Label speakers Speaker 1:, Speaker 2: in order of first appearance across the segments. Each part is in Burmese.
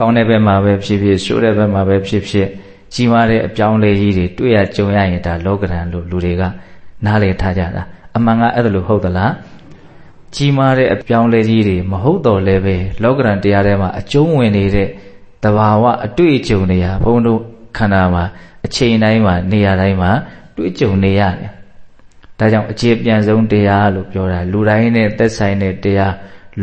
Speaker 1: ကောင်းတဲ့ဘက်မှာပဲဖြစ်ဖြစ်ဆိုးတဲ့ဘက်မှာပဲဖြစ်ဖြစ်ကြီးမားတဲ့အပြောင်းလဲကြီးတွေတွေ့ရကြုံရရင်ဒါလောကဓာတ်လို့လူတွေကနားလည်ထားကြတာအမှန်ကအဲ့ဒါလို့ဟုတ်သလားကြီးမားတဲ့အပြောင်းလဲကြီးတွေမဟုတ်တော့လည်းပဲလောကဓာတ်တရားထဲမှာအကျုံးဝင်နေတဲ့တဘာဝအတွေ့အကြုံတွေဟာဘုန်းတို့ခန္ဓာမှာအချိန်တိုင်းမှာနေရာတိုင်းမှာတွေ့ကြုံနေရတယ်ဒါကြောင့်အခြေပြန်ဆုံးတရားလို့ပြောတာလူတိုင်းနဲ့သက်ဆိုင်တဲ့တရား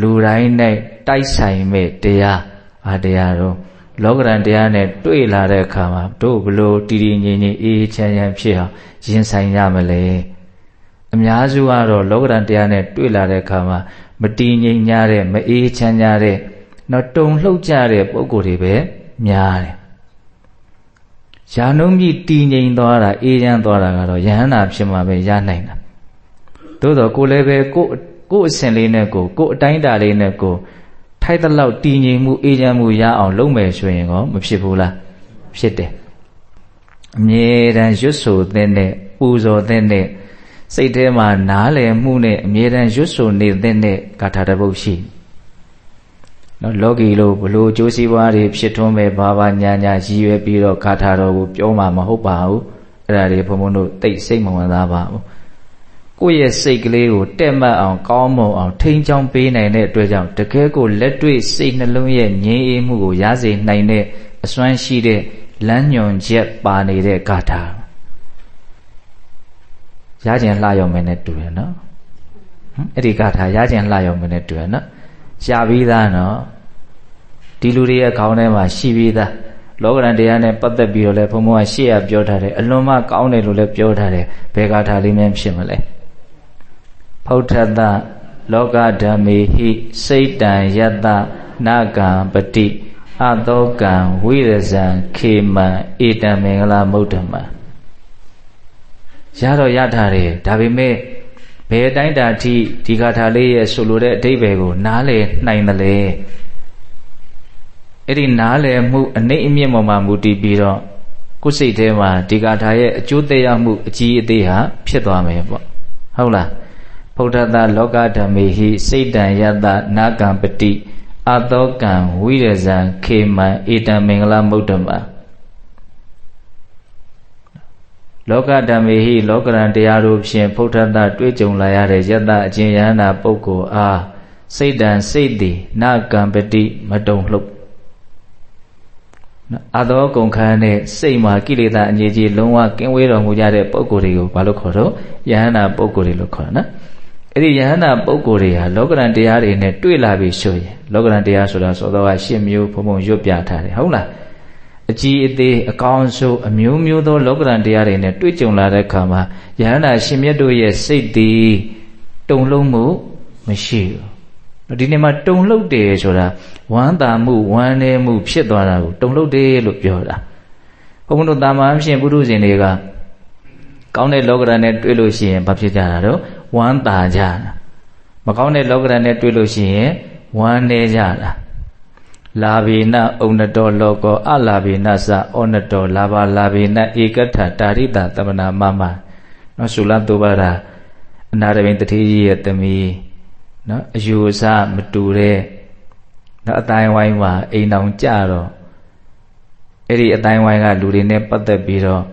Speaker 1: လူတိုင်းနဲ့တိုက်ဆိုင်မဲ့တရား ဘာတရားတော့လောကရန်တရားနဲ့တွေ့လာတဲ့အခါမှာတို့ဘလို့တည်တည်ငြိမ်ငြိမ်အေးချမ်းချမ်းဖြစ်အောင်ရင်ဆိုင်ရမလဲအများစုကတော့လောကရန်တရားနဲ့တွေ့လာတဲ့အခါမှာမတည်ငြိမ်ကြတဲ့မအေးချမ်းကြတဲ့တော့တုံလှုပ်ကြတဲ့ပုံကိုယ်တွေပဲများတယ်ရာနှုံးကြီးတည်ငြိမ်သွားတာအေးချမ်းသွားတာကတော့ယဟန္တာဖြစ်မှာပဲရနိုင်တာသို့တော့ကိုလည်းပဲကိုကိုအစဉ်လေးနဲ့ကိုကိုအတိုင်းတာလေးနဲ့ကို ထိုက်တဲ့လောက်တည်ငြိမ်မှုအေးချမ်းမှုရအောင်လုပ်မယ်ဆိုရင်ကောမဖြစ်ဘူးလားဖြစ်တယ်အမြဲတမ်းရွတ်ဆိုတဲ့နဲ့ပူဇော်တဲ့နဲ့စိတ်ထဲမှာနားလည်မှုနဲ့အမြဲတမ်းရွတ်ဆိုနေတဲ့နဲ့ဂါထာတစ်ပုဒ်ရှိနော်လောကီလို့ဘလို့ကြိုးစည်းပွားတွေဖြစ်ထွန်းမဲ့ဘာဘာညာညာရည်ရွယ်ပြီးတော့ဂါထာတော်ကိုပြောမှာမဟုတ်ပါဘူးအဲ့ဒါတွေဘုံဘုံတို့တိတ်စိတ်မဝင်သားပါဘူး ကိုယ့်ရဲ့စိတ်ကလေးကိုတက်မှတ်အောင်ကောင်းမွန်အောင်ထိန်းချောင်းပေးနိုင်တဲ့အတွက်ကြောင့်တကယ်ကိုလက်တွေ့စိတ်နှလုံးရဲ့ငြိမ်းအေးမှုကိုရစေနိုင်တဲ့အစွမ်းရှိတဲ့လမ်းညွန်ချက်ပါနေတဲ့ဂါထာရကျင်လှရောက်မယ်နဲ့တူရနော်အဲ့ဒီဂါထာရကျင်လှရောက်မယ်နဲ့တူရနော်ရှားပြီးသားနော်ဒီလူတွေရဲ့ခေါင်းထဲမှာရှိပြီးသားလောကရန်တရားနဲ့ပတ်သက်ပြီးတော့လဲဘုံဘုံကရှေ့ရပြောထားတယ်အလွန်မှကောင်းတယ်လို့လည်းပြောထားတယ်ဘယ်ဂါထာလေးများဖြစ်မလဲ ဖௌထတလောကဓမ္မေဟိစိတ်တံယတနာကံပတိအသောကံဝိရဇံခေမံဧတံမင်္ဂလာမုဒ္ဓမံရတော့ရထားတယ်ဒါပေမဲ့ဘယ်တိုင်းတာထိဒီဂါထာလေးရဲ့ဆိုလိုတဲ့အဓိပ္ပာယ်ကို နားလည်နိုင်တယ်လေအဲ့ဒီနားလည်မှုအနှိမ့်အမြင့်ပေါ်မှာမူတည်ပြီးတော့ကိုယ်စိတ်ထဲမှာဒီဂါထာရဲ့အကျိုးသက်ရောက်မှုအကြီးအသေးဟာဖြစ်သွားမယ်ပေါ့ဟုတ်လား ဗုဒ္ဓတလောကဓမ္မေဟိစိတ်တံယတနာကံပတိအသောကံဝိရဇံခေမံဧတံမင်္ဂလမုဒ္ဓမလောကဓမ္မေဟိလောကရန်တရားတို့ဖြင့်ဗုဒ္ဓတတွေ့ကြုံလာရတဲ့ယတအချင်းယဟနာပုဂ္ဂိုလ်အားစိတ်တံစိတ်သည်နာကံပတိမတုံလှုပ်အသောကုန်ခန်းနဲ့စိတ်မှာကိလေသာအငြိကြီးလုံးဝကင်းဝေးတော်မူကြတဲ့ပုဂ္ဂိုလ်တွေကိုဘာလို့ခေါ်တော့ယဟနာပုဂ္ဂိုလ်တွေလို့ခေါ်တာနော် အဲ့ဒီယဟနာပုဂ္ဂိုလ်တွေဟာလောကရန်တရားတွေနဲ့တွေ့လာပြီဆိုရင်လောကရန်တရားဆိုတာသောတော်ကရှစ်မျိုးဘုံဘုံရွတ်ပြထားတယ်ဟုတ်လားအကြီးအသေးအကောင်းဆုံးအမျိုးမျိုးသော လောကရန်တရားတွေနဲ့တွေ့ကြုံလာတဲ့အခါမှာယဟနာရှင်မြတ်တို့ရဲ့စိတ်တည်တုံလုံးမှုမရှိဘူးဒီနေ့မှာတုံလှုပ်တယ်ဆိုတာဝမ်းသာမှုဝမ်းနည်းမှု ဖြစ်သွားတာကိုတုံလှုပ်တယ်လို့ပြောတာဘုန်းဘုန်းတို့တာမန်အဖြစ်ပုထုဇဉ်တွေကကောင်းတဲ့လောကရန်နဲ့တွေ့လို့ရှိရင်ဘာဖြစ်ကြတာတော့ ဝမ်းသာကြတာမကောင်းတဲ့လောကရန်နဲ့တွေ့လို့ရှိရင်ဝမ်းနည်းကြတာလာဘိနဩနတောလောကောအလာဘိနသဩနတောလာဘာလာဘိနဧကထတာရိတာတမနာမမနော်သုလသုဘရာအနာရဘိန်တတိကြီးရဲ့သမီးနော်အယူအဆမတူတဲ့နော်အတိုင်းဝိုင်းမှာအိမ်အောင်ကြတော့အဲ့ဒီအတိုင်းဝိုင်းကလူတွေနဲ့ပတ်သက်ပြီးတော့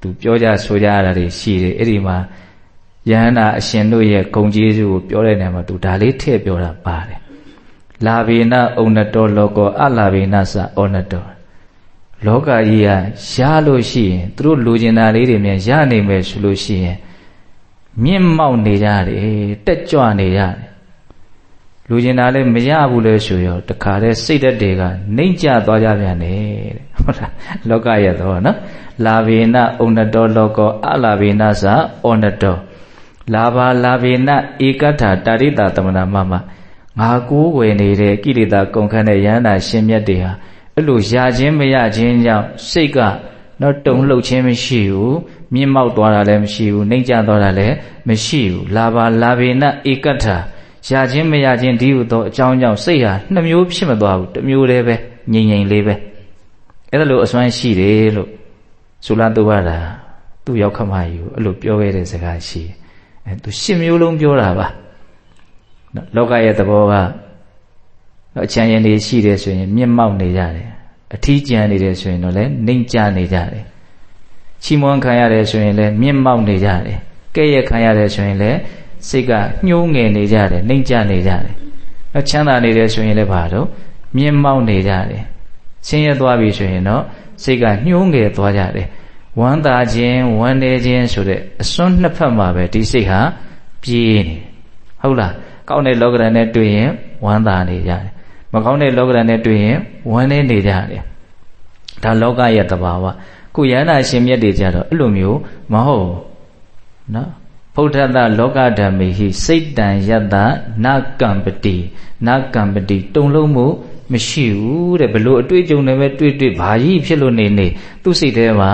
Speaker 1: သူပြောကြဆိုကြရတာတွေရှိတယ်အဲ့ဒီမှာ ယဟန္တာအရှင်တို့ရဲ့ဂုံကျေးဇူးကိုပြောတဲ့နေရာမှာသူဒါလေးထည့်ပြောတာပါတယ်လာဘိနဩနတောလောကောအလာဘိနသဩနတောလောကကြီးဟာရလို့ရှိရင်သူတို့လူကျင်တာလေးတွေမြန်ရနိုင်မယ်ဆိုလို့ရှိရင်မြင့်မောက်နေကြတယ်တက်ကြွနေကြတယ်လူကျင်တာလည်းမရဘူးလေဆိုရောတခါတည်းစိတ်သက်တွေကနှိမ့်ကျသွားကြပြန်တယ်တဲ့ဟုတ်လားလောကရဲ့တော့နော်လာဘိနဩနတောလောကောအလာဘိနသဩနတော လာဘာလာဘိနဧကထာတာရိတာတမနာမမငါကိုးဝယ်နေတဲ့ကိလေသာကုန်ခန့်တဲ့ယန္တာရှင်မြတ်တွေဟာအဲ့လိုရခြင်းမရခြင်းကြောင့်စိတ်ကတော့တုံလှုပ်ခြင်းမရှိဘူးမြင့်မောက်သွားတာလည်းမရှိဘူးနှိမ့်ကျသွားတာလည်းမရှိဘူးလာဘာလာဘိနဧကထာရခြင်းမရခြင်းဒီဟုသောအကြောင်းကြောင့်စိတ်ဟာနှစ်မျိုးဖြစ်မသွားဘူးတစ်မျိုးတည်းပဲငြိမ်ငြိမ်လေးပဲအဲ့ဒါလိုအစွမ်းရှိတယ်လို့သုလသုဘတာသူ့ရောက်ခမယူအဲ့လိုပြောခဲ့တဲ့စကားရှိတယ် အဲသူရှစ်မျိုးလုံးပြောတာပါလောကရဲ့သဘောကအချမ်းရင်တွေရှိတယ်ဆိုရင် မြင့်မောက်နေကြတယ်အထီးကျန်နေတယ်ဆိုရင်တော့လည်းနှိမ်ကြနေကြတယ်ချီးမွမ်းခံရတယ်ဆိုရင်လည်းမြင့်မောက်နေကြတယ်ကဲ့ရဲ့ခံရတယ်ဆိုရင်လည်းစိတ်ကညှိုးငယ်နေကြတယ်နှိမ်ကြနေကြတယ်အချမ်းသာနေတယ်ဆိုရင်လည်းဘာတော့မြင့်မောက်နေကြတယ်ဆင်းရဲသွားပြီဆိုရင်တော့စိတ်ကညှိုးငယ်သွားကြတယ် ဝမ်းသာခြင်းဝမ်းနည်းခြင်းဆိုတဲ့အစွန်းနှစ်ဖက်မှာပဲဒီစိတ်ဟာပြေးနေဟုတ်လားကောင်းတဲ့လောကဓာတ်နဲ့တွေ့ရင်ဝမ်းသာနေကြတယ်မကောင်းတဲ့လောကဓာတ်နဲ့တွေ့ရင်ဝမ်းနည်းနေကြတယ်ဒါလောကရဲ့တဘာဝခုယန္တာရှင်မြတ်တွေကြတော့အဲ့လိုမျိုးမဟုတ်နော် ဗုဒ္ဓတလောကဓမ္မေဟိစိတ်တံယတ္တနာကံပတိနာကံပတိတုံလုံးမှုမရှိဘူးတဲ့ဘလို့အတွေ့အကြုံနဲ့ပဲတွေ့တွေ့ဘာကြီးဖြစ်လို့နေနေသူ့စိတ်ထဲမှာ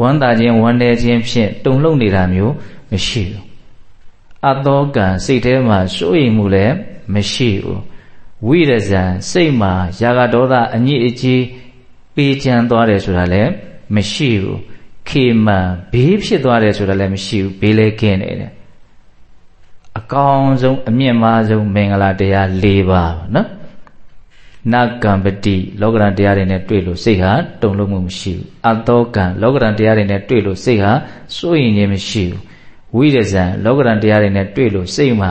Speaker 1: ဝမ်းသာခြင်းဝမ်းနည်းခြင်းဖြင့်တုံလုံးနေတာမျိုးမရှိဘူးအသောကံစိတ်ထဲမှာစိုးရိမ်မှုလည်းမရှိဘူးဝိရဇံစိတ်မှာယာဂဒေါသအညစ်အကြေးပေးချမ်းသွားတယ်ဆိုတာလည်းမရှိဘူး ခေမံဘေးဖြစ်သွားတယ်ဆိုတာလည်းမရှိဘူးဘေးလည်းကင်းနေတယ်အကောင်းဆုံးအမြင့်မားဆုံးမင်္ဂလာတရား၄ပါးနော်နကံပတိလောကရန်တရားတွေနဲ့တွေ့လို့စိတ်ဟာတုံ့လုံးမှုမရှိဘူးအတောကံလောကရန်တရားတွေနဲ့တွေ့လို့စိတ်ဟာစိုးရင်ခြင်းမရှိဘူးဝိရဇံလောကရန်တရားတွေနဲ့တွေ့လို့စိတ်မှာ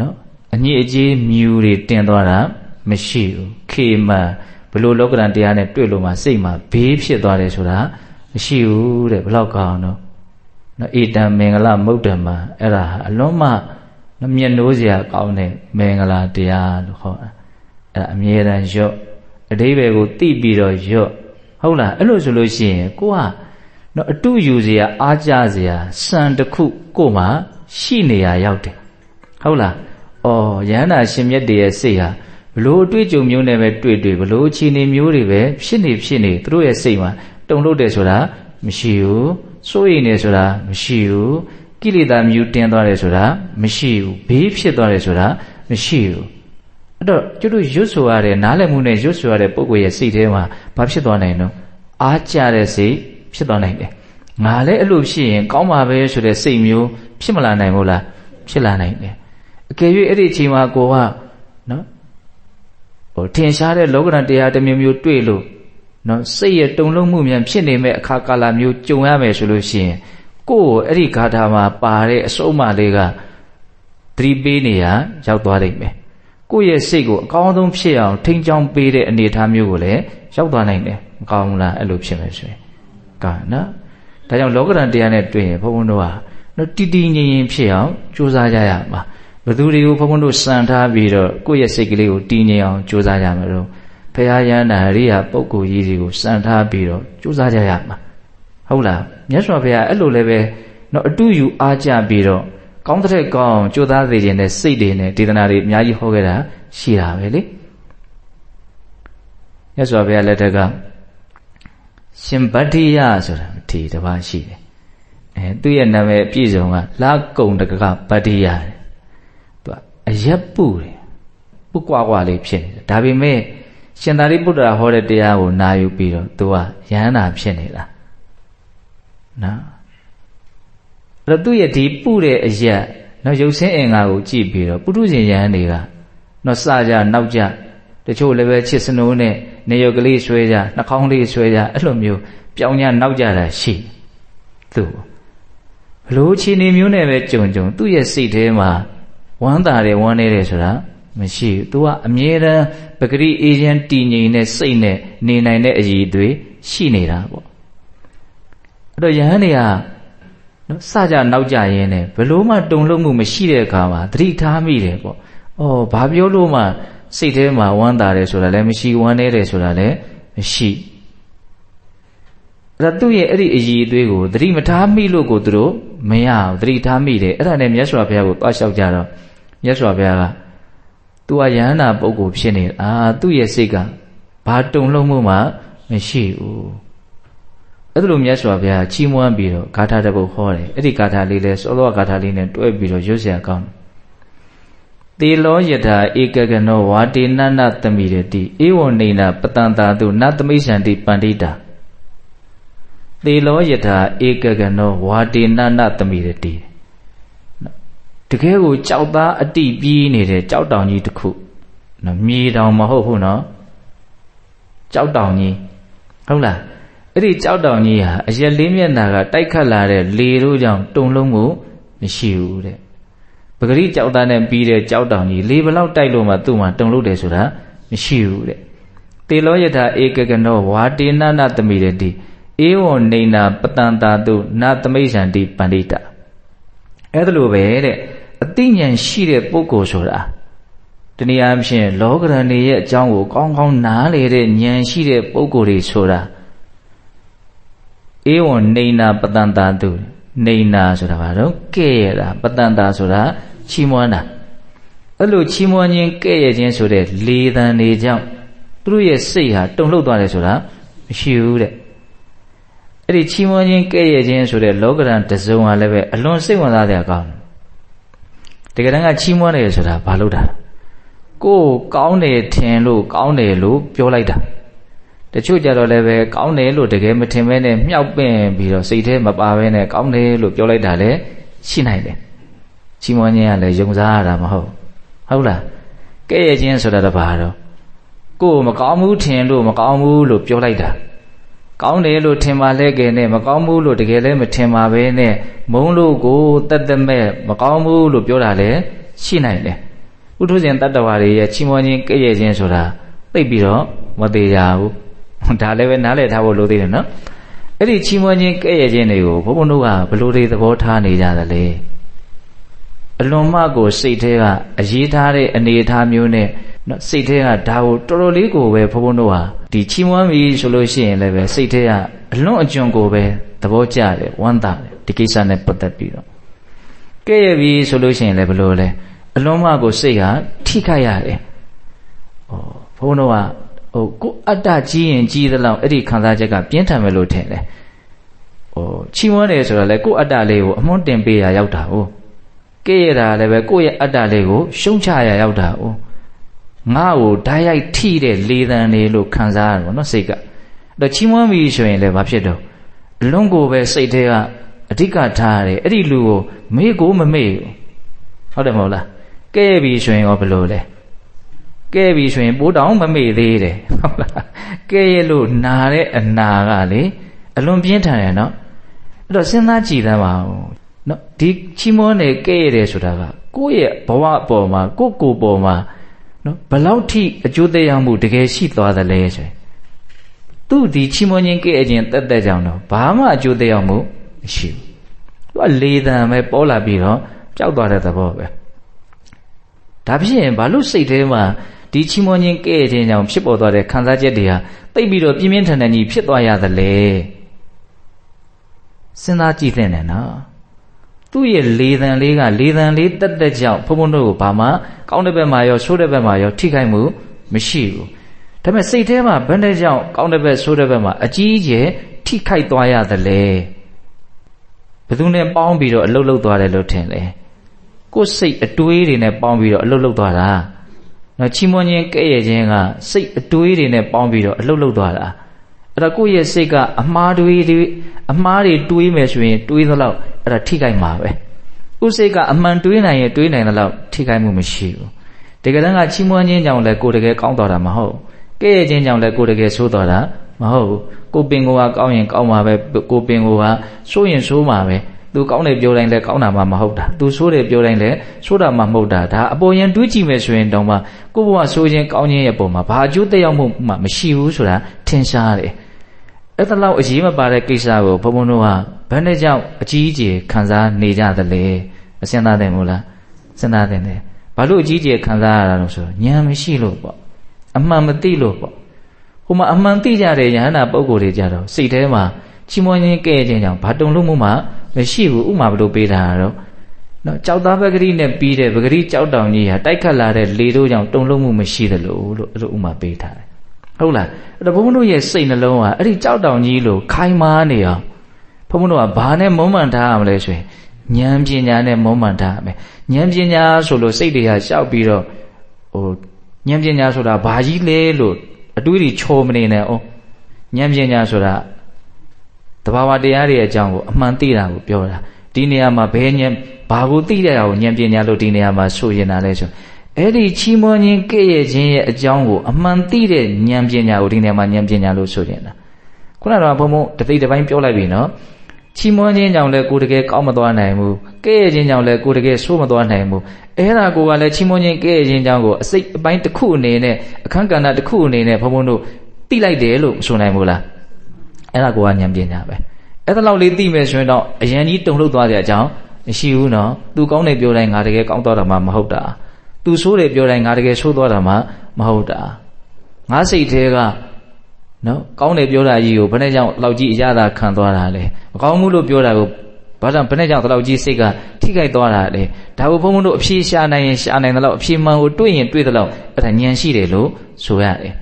Speaker 1: နော်အညစ်အကြေးမြူတွေတင်သွားတာမရှိဘူးခေမံဘလို့လောကရန်တရားနဲ့တွေ့လို့မှစိတ်မှာဘေးဖြစ်သွားတယ်ဆိုတာ မရှိဘူးတဲ့ဘလောက်ကောင်းတော့နော်ဧတံမင်္ဂလမုဒ္ဓမအဲ့ဒါအလုံးမမျက်နှိုးစရာကောင်းတဲ့မင်္ဂလာတရားလို့ခေါ်တာအဲ့ဒါအမြဲတမ်းရော့အတိဘယ်ကိုတိပြီးတော့ရော့ဟုတ်လားအဲ့လိုဆိုလို့ရှိရင်ကိုကနော်အတုယူစရာအားကြစရာစံတစ်ခုကိုမှရှိနေရရောက်တယ်ဟုတ်လားအော်ယန္တာရှင်မြတ်တည်းရဲ့စိတ်ဟာဘလို့အတွေ့အကြုံမျိုးနဲ့ပဲတွေ့တွေ့ဘလို့အခြေအနေမျိုးတွေပဲဖြစ်နေဖြစ်နေသူတို့ရဲ့စိတ်မှာ တုံ့လို့တယ်ဆိုတာမရှိဘူးစိုးရိမ်နေဆိုတာမရှိဘူးကိလေသာမြူတင်သွားတယ်ဆိုတာမရှိဘူးဘေးဖြစ်သွားတယ်ဆိုတာမရှိဘူးအဲ့တော့ကျွတ်တို့ရွတ်ဆိုရတဲ့နားလည်မှုနဲ့ရွတ်ဆိုရတဲ့ပုံကိုယ်ရဲ့စိတ်ထဲမှာဘာဖြစ်သွားနိုင်တော့အားကြတဲ့စိတ်ဖြစ်သွားနိုင်တယ်ငါလည်းအဲ့လိုဖြစ်ရင်ကောင်းပါပဲဆိုတဲ့စိတ်မျိုးဖြစ်မလာနိုင်ဘူးလားဖြစ်လာနိုင်တယ်အကယ်၍အဲ့ဒီအချိန်မှာကိုကနော်ဟိုထင်ရှားတဲ့လောကဓာတ်တရားတစ်မျိုးမျိုးတွေ့လို့ နော်စိတ်ရဲ့တုန်လှုပ်မှုမြန်ဖြစ်နေမဲ့အခါကာလမျိုးကြုံရမယ်ဆိုလို့ရှိရင်ကိုယ့်ကိုအဲ့ဒီဂါထာမှာပါတဲ့အစုံမလေးကသတိပေးနေရရောက်သွားနိုင်မယ်ကိုယ့်ရဲ့စိတ်ကိုအကောင်းဆုံးဖြစ်အောင်ထိန်းချောင်းပေးတဲ့အနေအထားမျိုးကိုလည်းရောက်သွားနိုင်တယ်မကောင်းဘူးလားအဲ့လိုဖြစ်မယ်ဆိုရင်ကနော်ဒါကြောင့်လောကဓာတ်တရားနဲ့တွေ့ရင်ဘုန်းဘုန်းတို့ကနော်တည်တည်ငြိမ်ငြိမ်ဖြစ်အောင်ကြိုးစားကြရမှာဘသူတွေကိုဘုန်းဘုန်းတို့စံထားပြီးတော့ကိုယ့်ရဲ့စိတ်ကလေးကိုတည်ငြိမ်အောင်ကြိုးစားကြမှာတော့ ဖရာယန္တာရိယာပုဂ္ဂိုလ်ကြီးတွေကိုစံထားပြီးတော့ကြိုးစားကြရမှာဟုတ်လားမြတ်စွာဘုရားအဲ့လိုလည်းပဲတော့အတူယူအားကြပြီးတော့ကောင်းတဲ့ကောင်းကြိုးစားစေခြင်းနဲ့စိတ်တွေနဲ့ဒေသနာတွေအများကြီးဟောခဲ့တာရှိတာပဲလေမြတ်စွာဘုရားလက်ထက်ကရှင်ဗတ္တိယဆိုတာဒီတစ်ပါးရှိတယ်အဲသူ့ရဲ့နာမည်အပြည့်စုံကလာကုံတကကဗတ္တိယသူကအရက်ပုတယ်ပုကွာကွာလေးဖြစ်နေတယ်ဒါပေမဲ့ ရှင်သာရိပုတ္တရာဟောတဲ့တရားကိုနာယူပြီးတော့သူကယန္တာဖြစ်နေတာနော်အဲ့တော့သူ့ရဲ့ဒီပုတဲ့အရက်နော်ရုပ်ဆင်းအင်္ဂါကိုကြည့်ပြီးတော့ပုထုဇဉ်ယန္တွေကနော်စကြနောက်ကြတချို့လည်းပဲချစ်စနိုးနဲ့နေရုပ်ကလေးဆွဲကြနှာခေါင်းလေးဆွဲကြအဲ့လိုမျိုးပြောင်းကြနောက်ကြတာရှိသူဘလို့ခြေနေမျိုးနဲ့ပဲကြုံကြုံသူ့ရဲ့စိတ်ထဲမှာဝမ်းသာတယ်ဝမ်းနေတယ်ဆိုတာ မရှိဘူး။ तू ကအမြဲတမ်းပဂရိအေးချမ်းတည်ငြိမ်တဲ့စိတ်နဲ့နေနိုင်တဲ့အည်တွေရှိနေတာပေါ့။အဲ့တော့ယဟန်တွေကနော်စကြနောက်ကြရင်းနဲ့ဘလို့မှတုံ့လုံမှုမရှိတဲ့အခါမှာသတိထားမိတယ်ပေါ့။အော်ဘာပြောလို့မှစိတ်ထဲမှာဝမ်းသာတယ်ဆိုတာလည်းမရှိဝမ်းနေတယ်ဆိုတာလည်းမရှိအဲ့ဒါသူ့ရဲ့အဲ့ဒီအည်အသွေးကိုသတိမထားမိလို့ကိုသူတို့မရဘူးသတိထားမိတယ်အဲ့ဒါနဲ့မြတ်စွာဘုရားကိုတွားလျှောက်ကြတော့မြတ်စွာဘုရားက သူကယဟန္တာပုဂ္ဂိုလ်ဖြစ်နေအာသူ့ရဲ့စိတ်ကဘာတုံလုံးမှုမှမရှိဘူးအဲ့လိုမြတ်စွာဘုရားချီးမွမ်းပြီးတော့ဂါထာတစ်ပုဒ်ဟောတယ်အဲ့ဒီဂါထာလေးလဲစောလောဂါထာလေးနဲ့တွဲပြီးတော့ရွတ်เสียကောင်းတေလောယထာဧကကနောဝါတေနနသမိရတိဧဝံနေနပတန်တာတုနသမိရှန္တိပန္တိတာသေလောယထာဧကကနောဝါတေနနသမိရတိ တကယ်ကိုကြောက်သားအတိပြီးနေတဲ့ကြောက်တောင်ကြီးတစ်ခုနော်မြေတောင်မဟုတ်ဘူးနော်ကြောက်တောင်ကြီးဟုတ်လားအဲ့ဒီကြောက်တောင်ကြီးဟာအရက်လေးမျက်နာကတိုက်ခတ်လာတဲ့လေတို့ကြောင့်တုံလုံးမှုမရှိဘူးတဲ့ပဂရိကြောက်သားနဲ့ပြီးတဲ့ကြောက်တောင်ကြီးလေဘလောက်တိုက်လို့မှသူ့မှာတုံလို့တယ်ဆိုတာမရှိဘူးတဲ့တေလောယထာဧကကနောဝါတေနနာတမိရတိဧဝံနေနာပတန်တာတုနာသမိဋ္ဌံတိပန္တိတာအဲ့ဒါလိုပဲတဲ့ အသိဉာဏ်ရှိတဲ့ပုဂ္ဂိုလ်ဆိုတာတနည်းအားဖြင့်လောကရဏရဲ့အကြောင်းကိုကောင်းကောင်းနားလေတဲ့ဉာဏ်ရှိတဲ့ပုဂ္ဂိုလ်တွေဆိုတာဧဝံနေနာပတန်တာတုနေနာဆိုတာဘာတော့ကဲ့ရတာပတန်တာဆိုတာချီးမွမ်းတာအဲ့လိုချီးမွမ်းခြင်းကဲ့ရဲ့ခြင်းဆိုတဲ့လေသံတွေကြောင့်သူတို့ရဲ့စိတ်ဟာတုန်လှုပ်သွားတယ်ဆိုတာမရှိဘူးတဲ့အဲ့ဒီချီးမွမ်းခြင်းကဲ့ရဲ့ခြင်းဆိုတဲ့လောကရန်တစုံဟာလည်းပဲအလွန်စိတ်ဝင်စားတဲ့အကောင်းတ ကယ်တမ်းကချီးမွမ်းတယ်ဆိုတာဘာလို့တာကိုယ်ကောင်းတယ်ထင်လို့ကောင်းတယ်လို့ပြောလိုက်တာတချို့ကြတော့လည်းပဲကောင်းတယ်လို့တကယ်မထင်ဘဲနဲ့မြောက်ပင့်ပြီးတော့စိတ်ထဲမပါဘဲနဲ့ကောင်းတယ်လို့ပြောလိုက်တာလည်းရှိနိုင်တယ်ချီးမွမ်းခြင်းကလည်းယုံစားရတာမဟုတ်ဟုတ်လားကဲ့ရဲ့ခြင်းဆိုတာတပါတော့ကိုယ်မကောင်းဘူးထင်လို့မကောင်းဘူးလို့ပြောလိုက်တာ ကောင်းတယ်လို့ထင်ပါလဲကဲနဲ့မကောင်းဘူးလို့တကယ်လည်းမထင်ပါပဲနဲ့မုံလို့ကိုတက်တက်မဲ့မကောင်းဘူးလို့ပြောတာလည်းရှိနိုင်တယ်ဥထုဇဉ်တတ္တဝါတွေရဲ့ချီးမွမ်းခြင်းကဲ့ရဲ့ခြင်းဆိုတာသိပြီးတော့မသေးကြဘူးဒါလည်းပဲနားလည်ထားဖို့လိုသေးတယ်နော်အဲ့ဒီချီးမွမ်းခြင်းကဲ့ရဲ့ခြင်းတွေကိုဘုန်းဘုန်းတို့ကဘလို့တွေသဘောထားနေကြသလဲ အလွန်မှကိုစိတ်ထဲကအရေးထားတဲ့အနေအထားမျိုးနဲ့နော်စိတ်ထဲကဒါကိုတော်တော်လေးကိုပဲဘုန်းဘုန်းတို့ဟာဒီချီးမွမ်းပြီဆိုလို့ရှိရင်လည်းပဲစိတ်ထဲကအလွန်အကျွံကိုပဲသဘောကျတယ်ဝမ်းသာတယ်ဒီကိစ္စနဲ့ပတ်သက်ပြီးတော့ကဲ့ရဲ့ပြီဆိုလို့ရှိရင်လည်းဘလို့လဲအလွန်မှကိုစိတ်ကထိခိုက်ရတယ်ဟောဘုန်းတို့ကဟိုကိုအတ္တကြီးရင်ကြီးသလောက်အဲ့ဒီခံစားချက်ကပြင်းထန်မယ်လို့ထင်တယ်ဟိုချီးမွမ်းတယ်ဆိုတော့လေကိုအတ္တလေးကိုအမွှန်းတင်ပေးရရောက်တာဟုတ် ကဲ့ရတာလည်းပဲကိုယ့်ရဲ့အတ္တလေးကိုရှုံချရရောက်တာဟုတ်ငါ့ကိုဓာတ်ရိုက်ထိတဲ့လေတံနေလို့ခံစားရတယ်ဗောနော်စိတ်ကအဲ့တော့ချီးမွမ်းပြီဆိုရင်လည်းဘာဖြစ်တော့အလွန်ကိုပဲစိတ်ထဲကအဓိကထားရတယ်အဲ့ဒီလူကိုမေ့ကိုမမေ့ဘူးဟုတ်တယ်မဟုတ်လားကဲပြီဆိုရင်ရောဘယ်လိုလဲကဲပြီဆိုရင်ပိုးတောင်မမေ့သေးတယ်ဟုတ်လားကဲရလို့နာတဲ့အနာကလေအလွန်ပြင်းထန်တယ်နော်အဲ့တော့စဉ်းစားကြည့်သမ်းပါဦး နော်ဒီချီးမွမ်းတယ်ကဲရတယ်ဆိုတာကကိုယ့်ရဲ့ဘဝအပေါ်မှာကိုယ့်ကိုယ်ပေါ်မှာနော်ဘလောက်ထိအကျိုးသက်ရောက်မှုတကယ်ရှိသွားသလဲဆိုရင်သူ့ဒီချီးမွမ်းခြင်းကဲ့ရဲ့ခြင်းတက်တက်ကြောင်တော့ဘာမှအကျိုးသက်ရောက်မှုမရှိဘူးသူကလေတံပဲပေါ်လာပြီးတော့ကြောက်သွားတဲ့သဘောပဲဒါဖြစ်ရင်ဘာလို့စိတ်ထဲမှာဒီချီးမွမ်းခြင်းကဲ့ရဲ့ခြင်းကြောင့်ဖြစ်ပေါ်သွားတဲ့ခံစားချက်တွေဟာတိတ်ပြီးတော့ပြင်းပြင်းထန်ထန်ကြီးဖြစ်သွားရသလဲစဉ်းစားကြည့်သင့်တယ်နော် သူ့ရဲ့လေသံလေးကလေသံလေးတက်တက်ကြောင့်ဘုံဘုံတို့ကိုဘာမှကောင်းတဲ့ဘက်မှာရောဆိုးတဲ့ဘက်မှာရောထိခိုက်မှုမရှိဘူးဒါပေမဲ့စိတ်ထဲမှာဘယ်နဲ့ကြောင့်ကောင်းတဲ့ဘက်ဆိုးတဲ့ဘက်မှာအကြီးအကျယ်ထိခိုက်သွားရသလဲဘယ်သူနဲ့ပေါင်းပြီးတော့အလုတ်လုတ်သွားတယ်လို့ထင်လဲကိုယ်စိတ်အတွေးတွေနဲ့ပေါင်းပြီးတော့အလုတ်လုတ်သွားတာနော်ချီးမွမ်းခြင်းကဲ့ရဲ့ခြင်းကစိတ်အတွေးတွေနဲ့ပေါင်းပြီးတော့အလုတ်လုတ်သွားတာ အဲ့ဒါကိုယ့်ရဲ့စိတ်ကအမှားတွေးတွေအမှားတွေတွေးမယ်ဆိုရင်တွေးသလောက်အဲ့ဒါထိခိုက်မှာပဲဥစိတ်ကအမှန်တွေးနိုင်ရင်တွေးနိုင်သလောက်ထိခိုက်မှုမရှိဘူးတကယ်တမ်းကချီးမွမ်းခြင်းကြောင့်လည်းကိုယ်တကယ်ကောင်းတော်တာမဟုတ်ကဲ့ရဲ့ခြင်းကြောင့်လည်းကိုယ်တကယ်ဆိုးတော်တာမဟုတ်ဘူးကိုပင်ကိုကကောင်းရင်ကောင်းမှာပဲကိုပင်ကိုကဆိုးရင်ဆိုးမှာပဲသူကောင်းတယ်ပြောတိုင်းလည်းကောင်းတာမှမဟုတ်တာသူဆိုးတယ်ပြောတိုင်းလည်းဆိုးတာမှမဟုတ်တာဒါအပေါ်ရင်တွေးကြည့်မယ်ဆိုရင်တောင်မှကိုယ့်ဘဝဆိုးခြင်းကောင်းခြင်းရဲ့ပုံမှာဘာအကျိုးသက်ရောက်မှုမှမရှိဘူးဆိုတာထင်ရှားတယ် အဲ့ဒါလောက်အရေးမပါတဲ့ကိစ္စကိုဘုံဘုံတို့ကဘယ်နဲ့ကြောင့်အကြီးအကျယ်ခံစားနေကြသလဲမစင်သားတယ်မို့လားစဉ်းစားတယ်ဘာလို့အကြီးအကျယ်ခံစားရတာလို့ဆိုတော့ဉာဏ်မရှိလို့ပေါ့အမှန်မသိလို့ပေါ့ဟိုမှာအမှန်သိကြတဲ့ယဟန္တာပုဂ္ဂိုလ်တွေကြတော့စိတ်ထဲမှာချီးမွမ်းခြင်းကဲ့ခြင်းကြောင့်ဘာတုံလို့မှမရှိဘူးဥမာဘလို့ပေးတာတော့နော်ကြောက်သားပဂရိနဲ့ပြီးတဲ့ပဂရိကြောက်တောင်ကြီးဟာတိုက်ခတ်လာတဲ့လေတို့ကြောင့်တုံလို့မှုမရှိသလိုလို့အဲ့လိုဥမာပေးထားတယ် ဟုတ်လားအဲ့တော့ဘုန်းဘုန်းတို့ရဲ့စိတ်နှလုံးကအဲ့ဒီကြောက်တောင်ကြီးလို့ခိုင်မာနေအောင်ဘုန်းဘုန်းတို့ကဘာနဲ့မုံမှန်ထားရမလဲဆိုရင်ဉာဏ်ပညာနဲ့မုံမှန်ထားရမယ်ဉာဏ်ပညာဆိုလို့စိတ်တွေကရှောက်ပြီးတော့ဟိုဉာဏ်ပညာဆိုတာဘာကြီးလဲလို့အတွေးတွေချော်မနေနဲ့အောင်ဉာဏ်ပညာဆိုတာတဘာဝတရားတွေအကြောင်းကိုအမှန်သိတာကိုပြောတာဒီနေရာမှာဘယ်ဉာဏ်ဘာကိုသိတဲ့အောင်ဉာဏ်ပညာလို့ဒီနေရာမှာဆိုရင်တာလဲဆို အဲ့ဒီချီးမွမ်းခြင်းကဲ့ရဲ့ခြင်းရဲ့အကြောင်းကိုအမှန်သိတဲ့ဉာဏ်ပညာကိုဒီနေရာမှာဉာဏ်ပညာလို့ဆိုနေတာခုနကတော့ဘုံဘုံတသိတပိုင်းပြောလိုက်ပြီနော်ချီးမွမ်းခြင်းကြောင့်လည်းကိုယ်တကယ်ကောင်းမသွားနိုင်ဘူးကဲ့ရဲ့ခြင်းကြောင့်လည်းကိုယ်တကယ်ဆိုးမသွားနိုင်ဘူးအဲ့ဒါကိုကလည်းချီးမွမ်းခြင်းကဲ့ရဲ့ခြင်းကြောင့်ကိုအစိတ်အပိုင်းတစ်ခုအနေနဲ့အခန်းကဏ္ဍတစ်ခုအနေနဲ့ဘုံဘုံတို့သိလိုက်တယ်လို့ဆိုနိုင်ဘူးလားအဲ့ဒါကိုကဉာဏ်ပညာပဲအဲ့ဒါလောက်လေးသိမယ်ဆိုရင်တော့အရင်ကြီးတုံ့လှုပ်သွားတဲ့အကြောင်းမရှိဘူးနော်သူကောင်းတယ်ပြောတိုင်းငါတကယ်ကောင်းသွားတာမှမဟုတ်တာ သူဆိုးတယ်ပြောတိုင်းငါတကယ်ဆိုးသွားတာမှမဟုတ်တာငါစိတ်သေးကနော်ကောင်းတယ်ပြောတာကြီးကိုဘယ်နဲ့ကြောင့်လောက်ကြီးအရသာခံသွားတာလဲမကောင်းဘူးလို့ပြောတာကိုဘာကြောင့်ဘယ်နဲ့ကြောင့်လောက်ကြီးစိတ်ကထိခိုက်သွားတာလဲဒါကိုဘုန်းဘုန်းတို့အဖြေရှာနိုင်ရင်ရှာနိုင်တယ်လို့အဖြေမှန်ကိုတွေ့ရင်တွေ့တယ်လို့အဲ့ဒါဉာဏ်ရှိတယ်လို့ဆိုရတယ်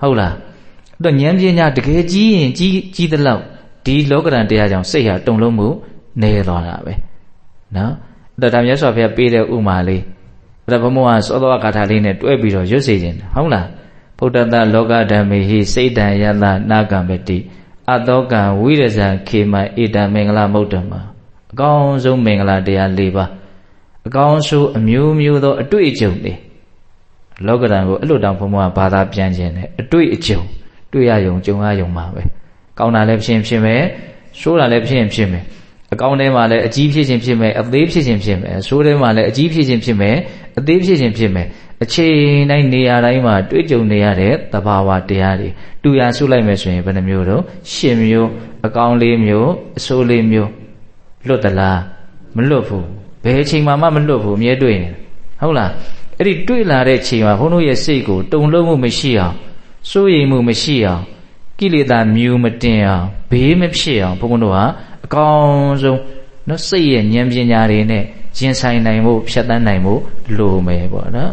Speaker 1: ဟုတ်လားအဲ့တော့ဉာဏ်ပညာတကယ်ကြီးရင်ကြီးကြီးတယ်လို့ဒီလောကရန်တရားကြောင့်စိတ်ဟာတုံလုံးမှုနေသွားတာပဲနော်အဲ့တော့ဒါမြတ်စွာဘုရားပေးတဲ့ဥမာလေးအဲ့ ဒါဘုံဘုံကသောသောဂါထာလေးနဲ့တွဲပြီးတော့ရွတ်စေခြင်းဟုတ်လားဗုဒ္ဓတလောကဓမ္မေဟိစိတ်တံယတနာကံပတိအတောကံဝိရဇံခေမဣတံမင်္ဂလမုဒ္ဓမအကောင်းဆုံးမင်္ဂလာတရား၄ပါးအကောင်းဆုံးအမျိုးမျိုးသောအတွေ့အကြုံတွေလောကဓာတ်ကိုအဲ့လိုတောင်ဘုံဘုံကဘာသာပြန်ခြင်းနဲ့အတွေ့အကြုံတွေ့ရယုံကြုံရယုံပါပဲကောင်းတာလည်းဖြစ်ဖြစ်မယ်ဆိုးတာလည်းဖြစ်ဖြစ်မယ် အကောင်းထဲမှာလည်းအကြီးဖြစ်ခြင်းဖြစ်မယ်အသေးဖြစ်ခြင်းဖြစ်မယ်ဆိုးထဲမှာလည်းအကြီးဖြစ်ခြင်းဖြစ်မယ်အသေးဖြစ်ခြင်းဖြစ်မယ်အချိန်တိုင်းနေရာတိုင်းမှာတွေ့ကြုံနေရတဲ့သဘာဝတရားတွေတူရဆုလိုက်မယ်ဆိုရင်ဘယ်နှမျိုးတော့ရှင်မျိုးအကောင်းလေးမျိုးအဆိုးလေးမျိုးလွတ်သလားမလွတ်ဘူးဘယ်အချိန်မှမလွတ်ဘူးအမြဲတွေ့နေဟုတ်လားအဲ့ဒီတွေ့လာတဲ့ချိန်မှာဘုန်းတို့ရဲ့စိတ်ကိုတုံလုံးမှုမရှိအောင်စိုးရိမ်မှုမရှိအောင်ကိလေသာမြူမတင်အောင်ဘေးမဖြစ်အောင်ဘုန်းဘုန်းတို့ဟာ အကောင်းဆုံးနော်စိတ်ရဲ့ဉာဏ်ပညာတွေနဲ့ကျင်ဆိုင်နိုင်ဖို့ဖြတ်တန်းနိုင်ဖို့လိုမယ်ပေါ့နော်